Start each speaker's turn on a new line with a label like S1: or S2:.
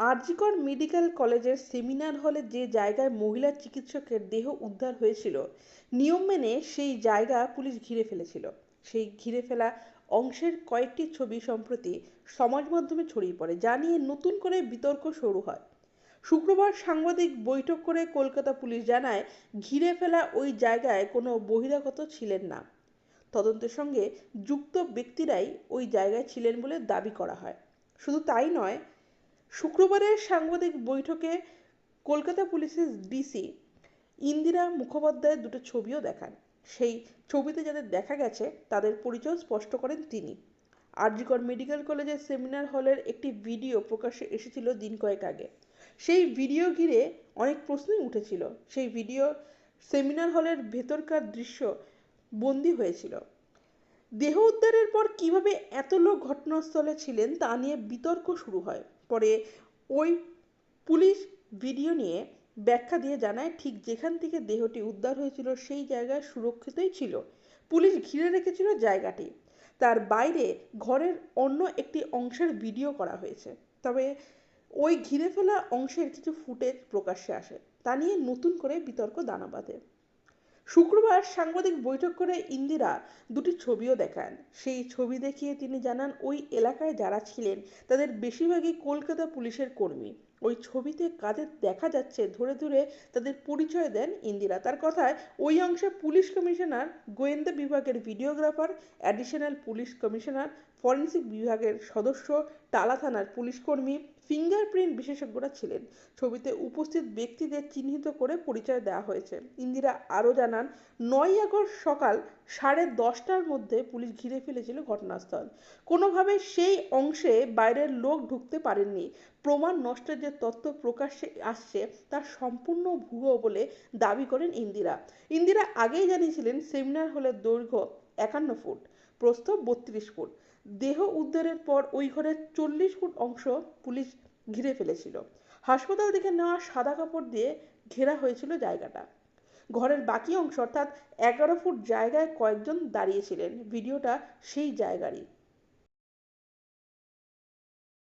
S1: RG Kar medical কলেজের seminar হলে যে জায়গায় মহিলা চিকিৎসকের দেহ উদ্ধার হয়েছিল, নিয়ম মেনে সেই জায়গা পুলিশ ঘিরে ফেলেছিল। সেই ঘিরে ফেলা অংশের কয়েকটি ছবি সম্প্রতি সমাজ মাধ্যমে ছড়িয়ে পড়ে, যা নিয়ে নতুন করে বিতর্ক শুরু হয়। শুক্রবার সাংবাদিক বৈঠক করে কলকাতা পুলিশ জানায়, ঘিরে ফেলা ওই জায়গায় কোনো বহিরাগত ছিলেন না। তদন্তের সঙ্গে যুক্ত ব্যক্তিরাই ওই জায়গায় ছিলেন বলে দাবি করা হয়। শুধু তাই নয় শুক্রবারের সাংবাদিক বৈঠকে কলকাতা পুলিশের ডিসি ইন্দিরা মুখোপাধ্যায়ের দুটো ছবিও দেখান। সেই ছবিতে যাদের দেখা গেছে, তাদের পরিচয় স্পষ্ট করেন তিনি। আরজিকর মেডিকেল কলেজের সেমিনার হলের একটি ভিডিও প্রকাশ্যে এসেছিল দিন কয়েক আগে। সেই ভিডিও ঘিরে অনেক প্রশ্নই উঠেছিল। সেই ভিডিও সেমিনার হলের ভেতরকার দৃশ্য বন্দী হয়েছিল। দেহ উদ্ধারের পর কীভাবে এত লোক ঘটনাস্থলে ছিলেন তা নিয়ে বিতর্ক শুরু হয়। পরে ওই পুলিশ ভিডিও নিয়ে ব্যাখ্যা দিয়ে জানায়, ঠিক যেখান থেকে দেহটি উদ্ধার হয়েছিল সেই জায়গায় সুরক্ষিতই ছিল। পুলিশ ঘিরে রেখেছিল জায়গাটি। তার বাইরে ঘরের অন্য একটি অংশের ভিডিও করা হয়েছে। তবে ওই ঘিরে ফেলা অংশের কিছু ফুটেজ প্রকাশ্যে আসে। তা নিয়ে নতুন করে বিতর্ক দানা বাঁধে শুক্রবার সাংবাদিক বৈঠক করে ইন্দিরা দুটি ছবিও দেখান। সেই ছবি দেখিয়ে তিনি জানান, ওই এলাকায় যারা ছিলেন, তাদের বেশিরভাগই কলকাতা পুলিশের কর্মী। ওই ছবিতে কাদের দেখা যাচ্ছে ধরে ধরে তাদের পরিচয় দেন ইন্দিরা। তার কথায় ওই অংশে পুলিশ কমিশনার, গোয়েন্দা বিভাগের videographer additional police commissioner forensic বিভাগের সদস্য, টালা থানার পুলিশ কর্মী ফিঙ্গারপ্রিন্ট বিশেষজ্ঞরা ছিলেন। ছবিতে উপস্থিত ব্যক্তিদের চিহ্নিত করে পরিচয় দেওয়া হয়েছে। ইন্দিরা আরও জানান নয় আগস্ট সকাল সাড়ে দশটার মধ্যে পুলিশ ঘিরে ফেলেছিল ঘটনাস্থল। কোনোভাবে সেই অংশে বাইরের লোক ঢুকতে পারেননি। প্রমাণ নষ্টের যে তথ্য প্রকাশ্যে আসছে, তা সম্পূর্ণ ভুয়ো বলে দাবি করেন ইন্দিরা। ইন্দিরা আগেই জানিয়েছিলেন, সেমিনার হলের দৈর্ঘ্য একান্ন ফুট, প্রস্থ বত্রিশ ফুট। দেহ উদ্ধারের পর ওই ঘরের চল্লিশ ফুট অংশ পুলিশ ঘিরে ফেলেছিল। হাসপাতাল থেকে নেওয়া সাদা কাপড় দিয়ে ঘেরা হয়েছিল জায়গাটা। ঘরের বাকি অংশ অর্থাৎ এগারো ফুট জায়গায় কয়েকজন দাঁড়িয়েছিলেন। ভিডিওটা সেই জায়গারই।